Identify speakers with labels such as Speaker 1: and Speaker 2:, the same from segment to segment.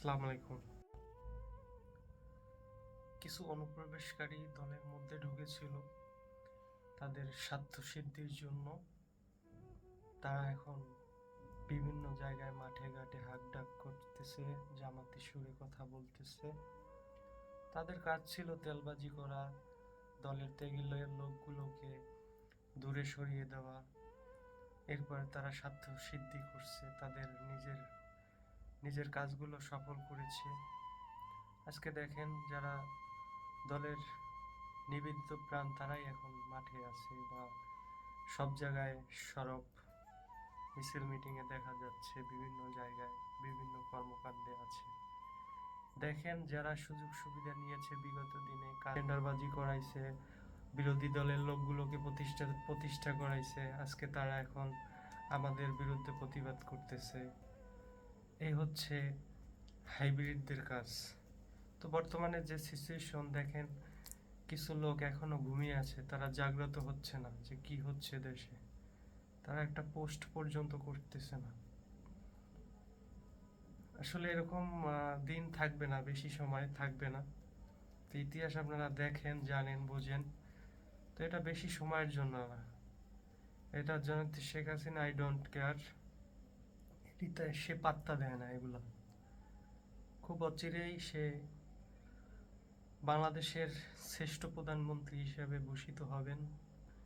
Speaker 1: আসসালামু আলাইকুম। কিছু অনুপ্রবেশকারী দলের মধ্যে ঢুকেছিল। তাদের স্বার্থ সিদ্ধির জন্য তারা এখন বিভিন্ন জায়গায় মাঠে ঘাটে হাক ডাক করতেছে, জামাতি সুরে কথা বলতেছে। তাদের কাজ ছিল তেলবাজি করা, দলের তেগিলের লোকগুলোকে দূরে সরিয়ে দেওয়া। এরপরে তারা স্বার্থ সিদ্ধি করছে, তাদের নিজের নিজের কাজগুলো সফল করেছে। আজকে দেখেন যারা দলের নিবেদিত প্রাণ, তারাই এখন মাঠে আছে বা সব জায়গায় সরব। মিছিল মিটিংয়ে দেখা যাচ্ছে বিভিন্ন জায়গায় বিভিন্ন কর্মকাণ্ডে আছে। দেখেন যারা সুযোগ সুবিধা নিয়েছে বিগত দিনে টেন্ডারবাজি করাইছে, বিরোধী দলের লোকগুলোকে প্রতিষ্ঠা প্রতিষ্ঠা করাইছে, আজকে তারা এখন আমাদের বিরুদ্ধে প্রতিবাদ করতেছে। এই হচ্ছে হাইব্রিডদের কাজ। তো বর্তমানে যে সিচুয়েশন দেখেন, কিছু লোক এখনও ঘুমিয়ে আছে, তারা জাগ্রত হচ্ছে না যে কি হচ্ছে দেশে। তারা একটা পোস্ট পর্যন্ত করতেছে না। আসলে এরকম দিন থাকবে না, বেশি সময় থাকবে না। তো ইতিহাস আপনারা দেখেন, জানেন, বোঝেন। তো এটা বেশি সময়ের জন্য না। এটার জন্য Sheikh Hasina I don't care সে পাত্তা দেয় না এগুলা। খুব অচিরেই সে বাংলাদেশের শ্রেষ্ঠ প্রধানমন্ত্রী হিসেবে ভূষিত হবেন,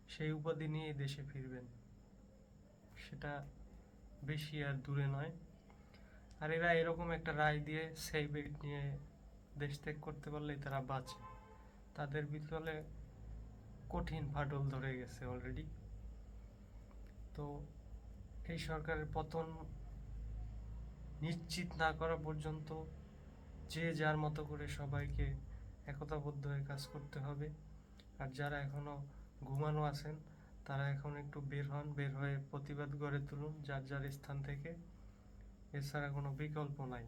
Speaker 1: সেই উপাধি নিয়ে দেশে ফিরবেন। সেটা বেশি আর দূরে নয়। আর এরা এরকম একটা রায় দিয়ে সেই বেড নিয়ে দেশ ত্যাগ করতে পারলেই তারা বাঁচে। তাদের ভিতরে কঠিন ফাটল ধরে গেছে অলরেডি তো এই সরকারের পতন নিশ্চিত না করা পর্যন্ত যে যার মতো করে সবাইকে একতাবদ্ধ হয়ে কাজ করতে হবে। আর যারা এখনও ঘুমানো আছেন, তারা এখন একটু বের হন, বের হয়ে প্রতিবাদ গড়ে তুলুন, যার যার স্থান থেকে। এছাড়া কোনো বিকল্প নাই।